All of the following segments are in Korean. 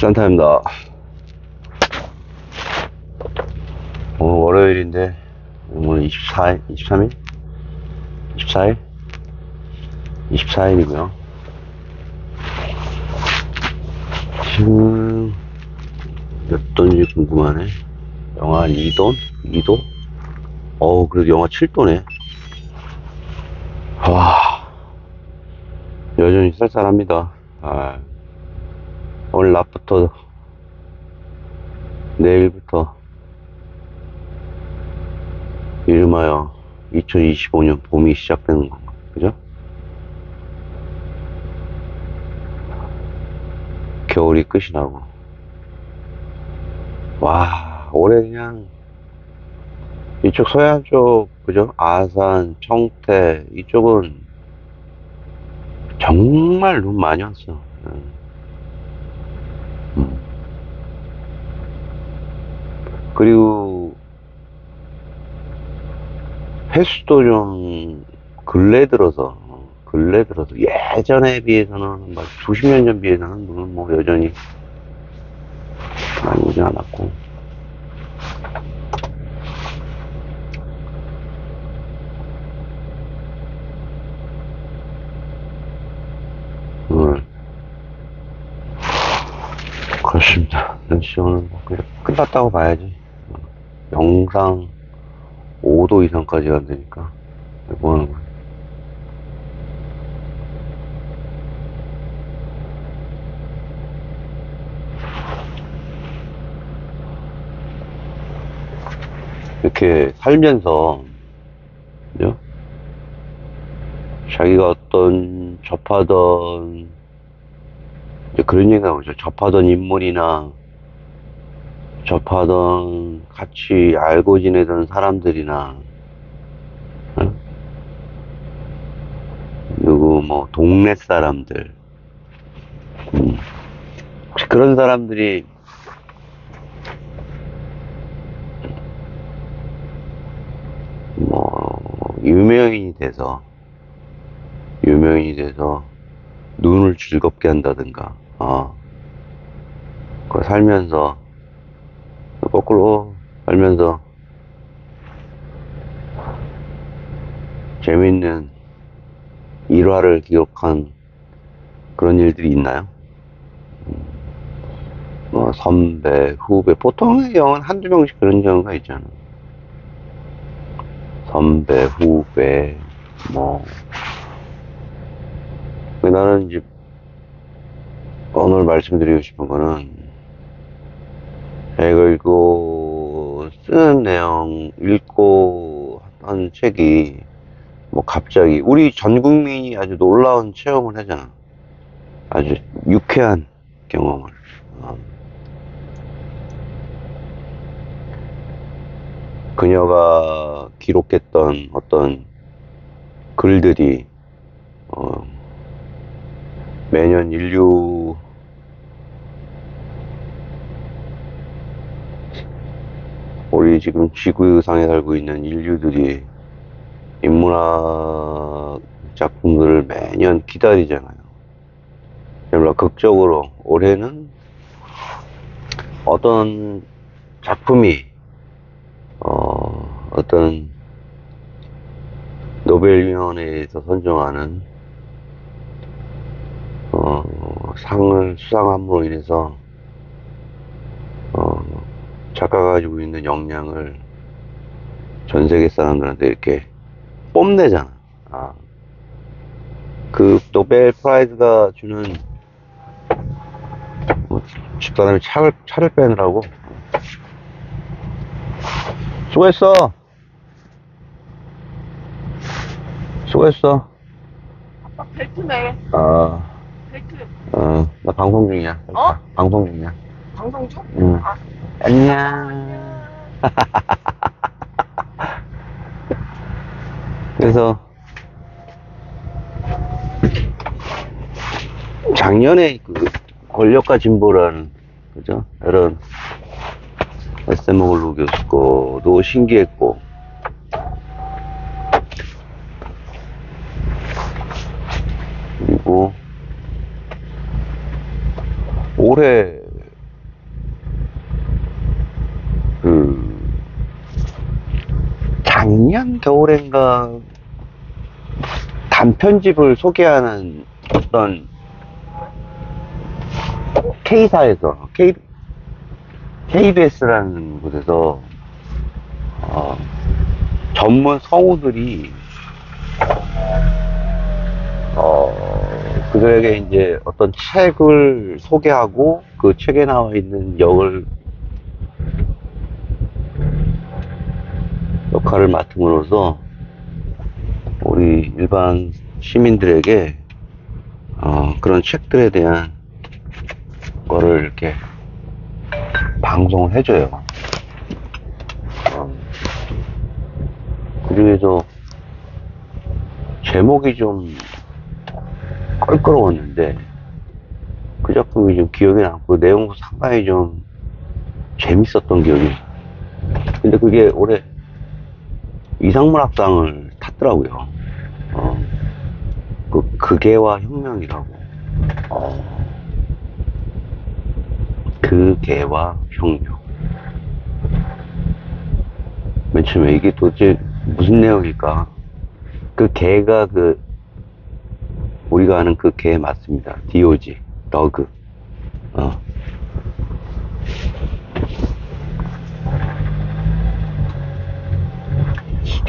산타입니다. 오늘 월요일인데, 오늘 24일, 23일? 24일? 24일이고요. 지금 몇 돈인지 궁금하네. 영하 2돈? 2도? 어우, 그래도 영하 7도네. 와, 여전히 쌀쌀합니다. 아, 오늘 낮부터 내일부터 이름하여 2025년 봄이 시작되는 건가, 그죠? 겨울이 끝이 나고. 와, 올해 그냥 이쪽 서해안 쪽, 그죠? 아산, 청태, 이쪽은 정말 눈 많이 왔어. 응. 음. 그리고 횟수도 좀 근래 들어서 어, 근래 들어서 예전에 비해서는 막 수십 년 전 비해서는 물론 뭐 여전히 많이 오진 않았고 오늘 그렇습니다. 날씨 오늘 뭐 끝났다고 봐야지. 영상 5도 이상까지 안 되니까. 뭐 하는 거야. 이렇게 살면서, 그죠? 자기가 어떤 접하던 그런 얘기 나오죠. 접하던 인물이나 접하던 같이 알고 지내던 사람들이나 어? 누구 뭐 동네 사람들 음. 혹시 그런 사람들이 뭐 유명인이 돼서 유명인이 돼서 눈을 즐겁게 한다든가, 어, 그 살면서, 거꾸로 살면서, 재밌는 일화를 기록한 그런 일들이 있나요? 음, 뭐, 선배, 후배, 보통의 경우는 한두 명씩 그런 경우가 있잖아. 선배, 후배, 뭐, 나는 이제 오늘 말씀드리고 싶은 거는 제가 읽고 쓰는 내용 읽고 한 책이 뭐 갑자기 우리 전 국민이 아주 놀라운 체험을 하잖아. 아주 유쾌한 경험을. 어. 그녀가 기록했던 어떤 글들이 어, 매년 인류 우리 지금 지구상에 살고 있는 인류들이 인문학 작품들을 매년 기다리잖아요. 물론 극적으로 올해는 어떤 작품이 어, 어떤 노벨위원회에서 선정하는 어, 상을 수상함으로 인해서 어, 작가가 가지고 있는 역량을 전 세계 사람들한테 이렇게 뽐내잖아. 아. 그 노벨 프라이즈가 주는 뭐, 집사람이 차를 차를 빼느라고 수고했어. 수고했어. 아, 벨트네. 아. 벨트. 어, 나 방송 중이야. 어? 방송 중이야. 방송 중? 응. 아, 안녕. 그래서 작년에 그 권력과 진보라는 그죠? 이런 에세모글루 교수 거도 신기했고 그리고 올해 작년 겨울엔가 단편집을 소개하는 어떤 K사에서 K, KBS라는 곳에서 어, 전문 성우들이 어, 그들에게 이제 어떤 책을 소개하고 그 책에 나와 있는 역을 역할을 맡음으로써 우리 일반 시민들에게 어, 그런 책들에 대한 거를 이렇게 방송을 해줘요. 어, 그 중에서 제목이 좀 껄끄러웠는데 그 작품이 좀 기억에 남고 내용도 상당히 좀 재밌었던 기억이. 근데 그게 올해 이상문학상을 탔더라고요. 어, 그 그개와 혁명이라고. 어, 그개와 혁명. 맨 처음에 이게 도대체 무슨 내용일까? 그 개가 그 우리가 아는 그 개 맞습니다. 디오지, 더그.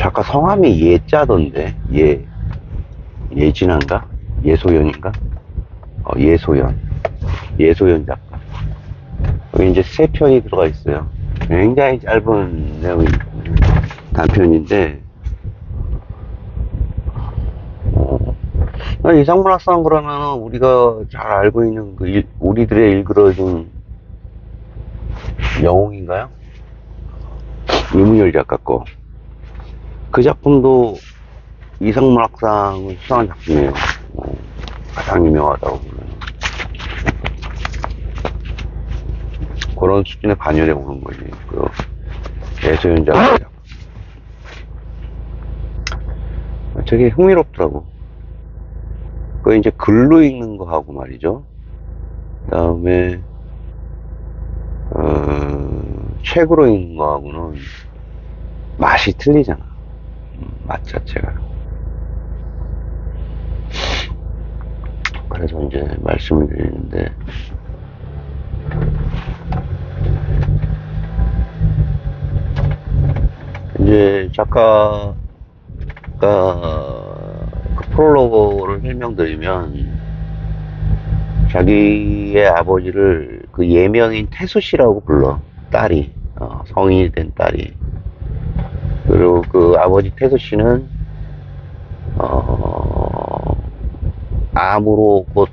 작가 성함이 예자던데 예 예진한가? 예소연인가? 어, 예소연. 예소연 작가. 여기 이제 세 편이 들어가 있어요. 굉장히 짧은 내용이 단편인데 어, 이상문학상 그러면 우리가 잘 알고 있는 그 일- 우리들의 일그러진 영웅인가요? 이문열 작가 거. 그 작품도 이상문학상을 수상한 작품이에요. 어, 가장 유명하다고 보면. 그런 수준의 반열에 오는 거지. 그 예소연 작가 작품. 되게 흥미롭더라고. 그 이제 글로 읽는 거 하고 말이죠. 그 다음에, 어, 책으로 읽는 거 하고는 맛이 틀리잖아. 음, 맛 자체가. 그래서 이제 말씀을 드리는데, 이제 작가가 그 프롤로그를 설명드리면, 자기의 아버지를 그 예명인 태수 씨라고 불러. 딸이, 어, 성인이 된 딸이. 그리고 그 아버지 태수 씨는 어, 암으로 곧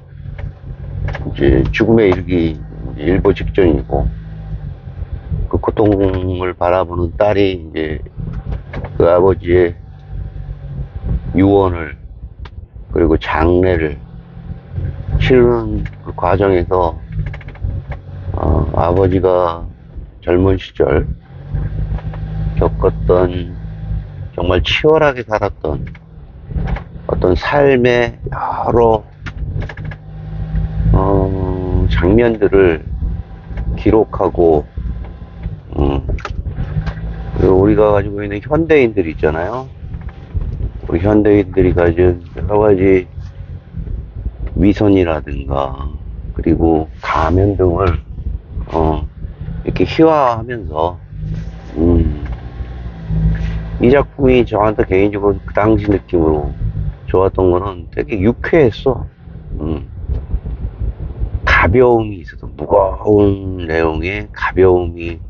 이제 죽음에 이르기 일보 직전이고 그 고통을 바라보는 딸이 이제 그 아버지의 유언을 그리고 장례를 치르는 그 과정에서 어, 아버지가 젊은 시절 겪었던 정말 치열하게 살았던 어떤 삶의 여러 어, 장면들을 기록하고 음, 우리가 가지고 있는 현대인들 있잖아요. 우리 현대인들이 가진 여러 가지 위선이라든가 그리고 가면 등을 어, 이렇게 희화하면서 음, 이 작품이 저한테 개인적으로 그 당시 느낌으로 좋았던 거는 되게 유쾌했어. 음. 가벼움이 있어서 무거운 내용에 가벼움이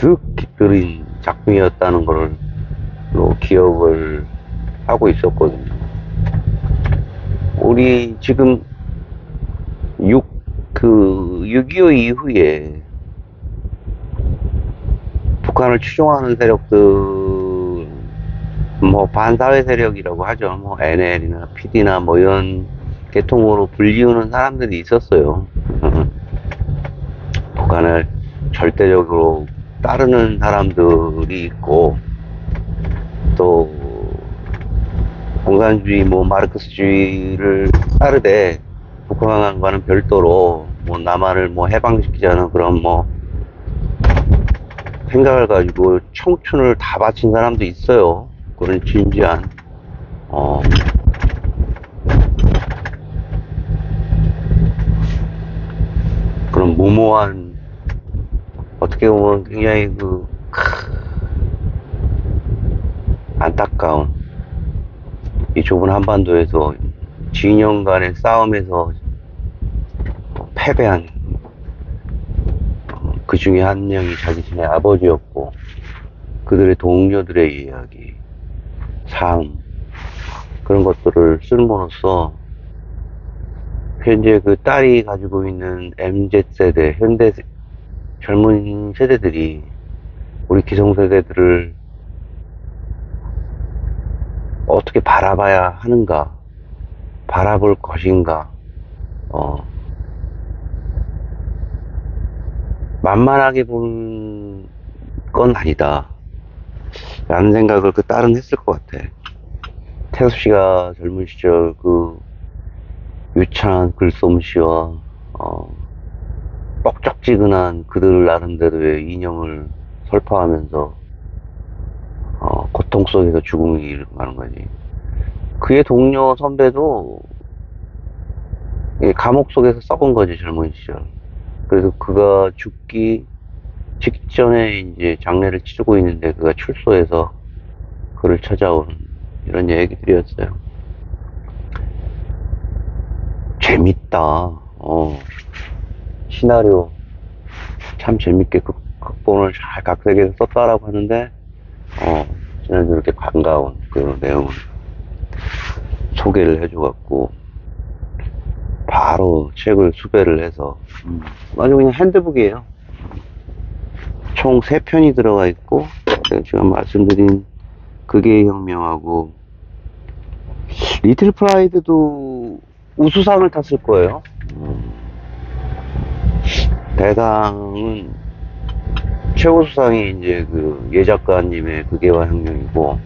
쓱 깃들인 작품이었다는 또 기억을 하고 있었거든요. 우리 지금 6, 그, 6.25 이후에 북한을 추종하는 세력들, 뭐, 반사회 세력이라고 하죠. 뭐, NL이나 PD나 뭐, 이런 계통으로 불리우는 사람들이 있었어요. 북한을 절대적으로 따르는 사람들이 있고, 또, 공산주의, 뭐, 마르크스주의를 따르되, 북한과는 별도로, 뭐, 남한을 뭐, 해방시키자는 그런 뭐, 생각을 가지고 청춘을 다 바친 사람도 있어요. 그런 진지한, 어, 그런 무모한, 어떻게 보면 굉장히 그, 크, 안타까운, 이 좁은 한반도에서 진영 간의 싸움에서 패배한 그 중에 한 명이 자기 신의 아버지였고 그들의 동료들의 이야기, 삶 그런 것들을 쓸모로써 현재 그 딸이 가지고 있는 MZ 세대, 현대 세- 젊은 세대들이 우리 기성 세대들을 어떻게 바라봐야 하는가, 바라볼 것인가, 어, 만만하게 본 건 아니다. 라는 생각을 그 딸은 했을 것 같아. 태수 씨가 젊은 시절 그 유창한 글솜씨와 어, 뻑적지근한 그들 나름대로의 이념을 설파하면서 어, 고통 속에서 죽음을 일어나는 거지. 그의 동료 선배도 이 감옥 속에서 썩은 거지 젊은 시절. 그래서 그가 죽기 직전에 이제 장례를 치르고 있는데 그가 출소해서 그를 찾아오는 이런 얘기들이었어요. 재밌다. 어. 시나리오 참 재밌게 극, 극본을 잘 각색해서 썼다라고 하는데 어, 저는 이렇게 반가운 그 내용을 소개를 해줘갖고 바로 책을 수배를 해서 음, 아주 그냥 핸드북이에요. 총 3편이 들어가 있고 제가 지금 말씀드린 그게 혁명하고 리틀 프라이드도 우수상을 탔을 거예요. 음, 대상은 최우수상이 이제 그 예작가님의 그게와 혁명이고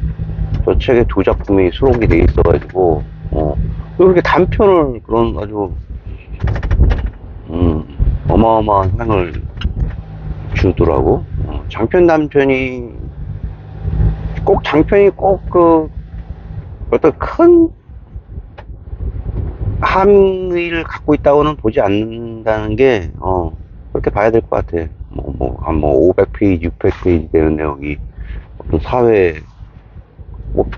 저 책에 두 작품이 수록이 돼 있어가지고 어 이렇게 단편을 그런 아주 음 어마어마한 상을 주더라고 어, 장편 단편이 꼭 장편이 꼭 그 어떤 큰 함의를 갖고 있다고는 보지 않는다는 게, 어, 그렇게 봐야 될 것 같아. 뭐, 뭐, 한 뭐, 500페이지, 600페이지 되는 내용이 어떤 사회, 뭐,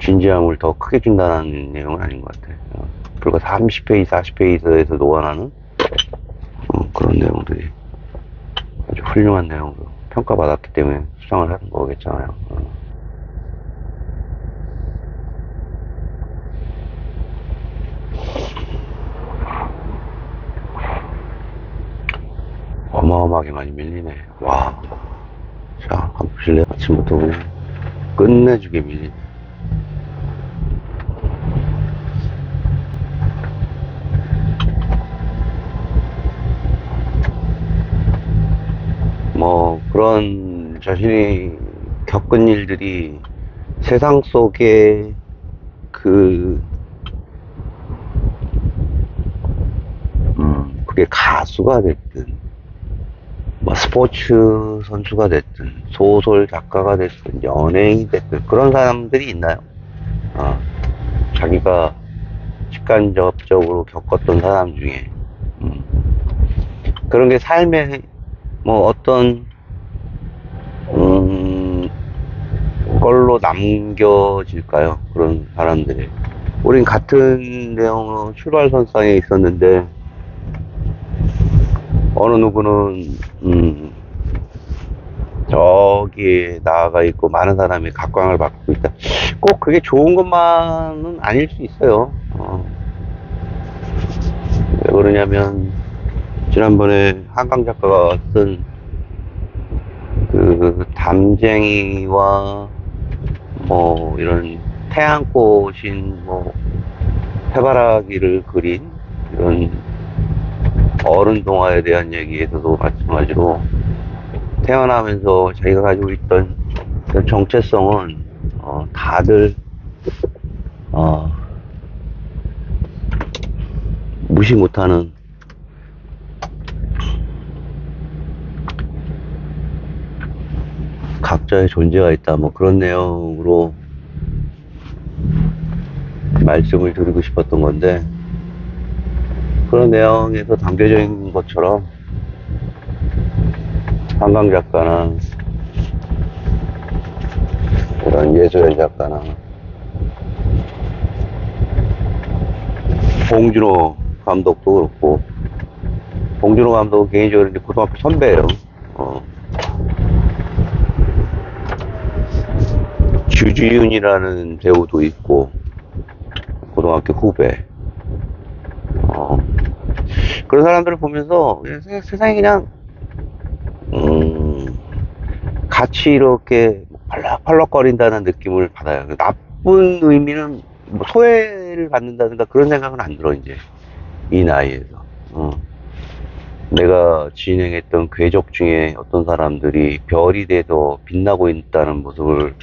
진지함을 더 크게 준다는 내용은 아닌 것 같아. 어, 불과 30페이지, 40페이지에서 노안하는, 어, 그런 내용들이 훌륭한 내용으로 평가받았기 때문에 수상을 하는 거겠잖아요. 어. 어마어마하게 많이 밀리네. 와. 자, 한번 보실래요? 아침부터 끝내주게 밀리네. 뭐, 그런 자신이 겪은 일들이 세상 속에 그, 음, 그게 가수가 됐든, 뭐 스포츠 선수가 됐든 소설 작가가 됐든 연예인이 됐든 그런 사람들이 있나요? 어, 자기가 직간접적으로 겪었던 사람 중에 음, 그런 게 삶에 뭐 어떤 음, 걸로 남겨질까요? 그런 사람들이 우린 같은 내용으로 출발선상에 있었는데 어느 누구는 음, 저기에 나아가 있고 많은 사람이 각광을 받고 있다. 꼭 그게 좋은 것만은 아닐 수 있어요. 어. 왜 그러냐면 지난번에 한강 작가가 쓴 그 담쟁이와 뭐 이런 태양꽃인 뭐 해바라기를 그린 이런 어른 동화에 대한 얘기에서도 마찬가지로 태어나면서 자기가 가지고 있던 그 정체성은 어, 다들 어, 무시 못하는 과학자의 존재가 있다. 뭐 그런 내용으로 말씀을 드리고 싶었던 건데 그런 내용에서 담겨져 있는 것처럼 한강 작가나 이런 예술의 작가나 봉준호 감독도 그렇고 봉준호 감독은 개인적으로 이제 고등학교 선배예요. 어. 주지윤이라는 배우도 있고 고등학교 후배. 어. 그런 사람들을 보면서 세- 세상이 그냥 음, 같이 이렇게 팔락팔락거린다는 느낌을 받아요. 나쁜 의미는 뭐 소외를 받는다든가 그런 생각은 안 들어 이제 이 나이에서. 어. 내가 진행했던 궤적 중에 어떤 사람들이 별이 돼서 빛나고 있다는 모습을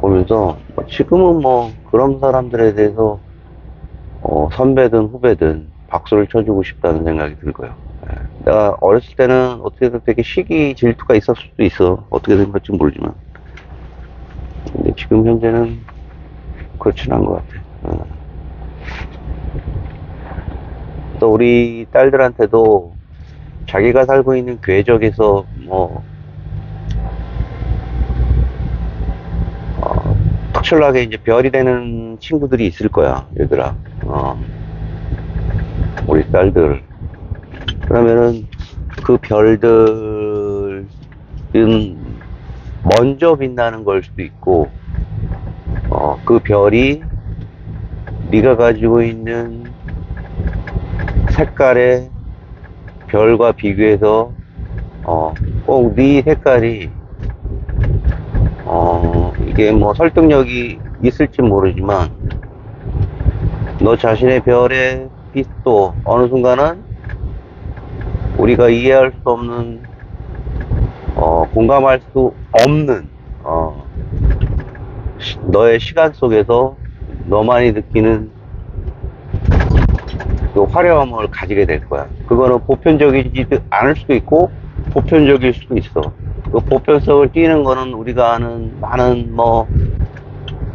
보면서 뭐 지금은 뭐 그런 사람들에 대해서 어, 선배든 후배든 박수를 쳐주고 싶다는 생각이 들고요. 예. 내가 어렸을 때는 어떻게든 되게 시기 질투가 있었을 수도 있어. 어떻게 된 건지 모르지만. 근데 지금 현재는 그렇진 않은 것 같아. 어. 또 우리 딸들한테도 자기가 살고 있는 궤적에서 뭐 어, 특출나게 이제 별이 되는 친구들이 있을 거야, 얘들아. 어, 우리 딸들. 그러면은 그 별들은 먼저 빛나는 걸 수도 있고, 어, 그 별이 네가 가지고 있는 색깔의 별과 비교해서 어, 꼭 네 색깔이 어, 이게 뭐 설득력이 있을지 모르지만 너 자신의 별의 빛도 어느 순간은 우리가 이해할 수 없는 어, 공감할 수 없는 어, 시- 너의 시간 속에서 너만이 느끼는 그 화려함을 가지게 될 거야. 그거는 보편적이지 않을 수도 있고 보편적일 수도 있어. 그 보편성을 띠는 거는 우리가 아는 많은 뭐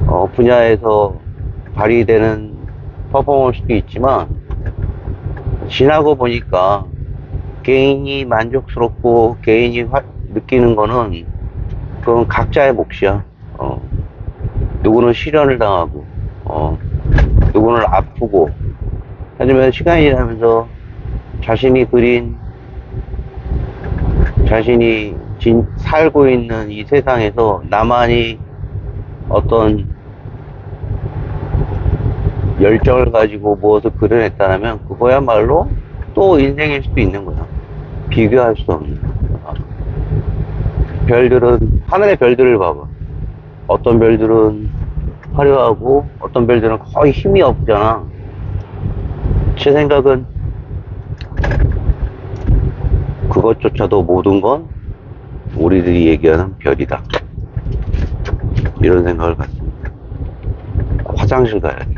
어, 분야에서 발휘되는 퍼포먼스도 있지만 지나고 보니까 개인이 만족스럽고 개인이 화- 느끼는 거는 그건 각자의 몫이야. 어. 누구는 실현을 당하고, 어. 누구는 아프고, 하지만 시간이 지나면서 자신이 그린, 자신이 진, 살고 있는 이 세상에서 나만이 어떤 열정을 가지고 무엇을 그려냈다면 그거야말로 또 인생일 수도 있는 거야. 비교할 수 없는. 어. 별들은, 하늘의 별들을 봐봐. 어떤 별들은 화려하고 어떤 별들은 거의 힘이 없잖아. 제 생각은 그것조차도 모든 건 우리들이 얘기하는 별이다. 이런 생각을 갖습니다. 화장실 가야 돼.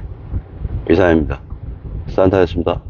이상입니다. 산타였습니다.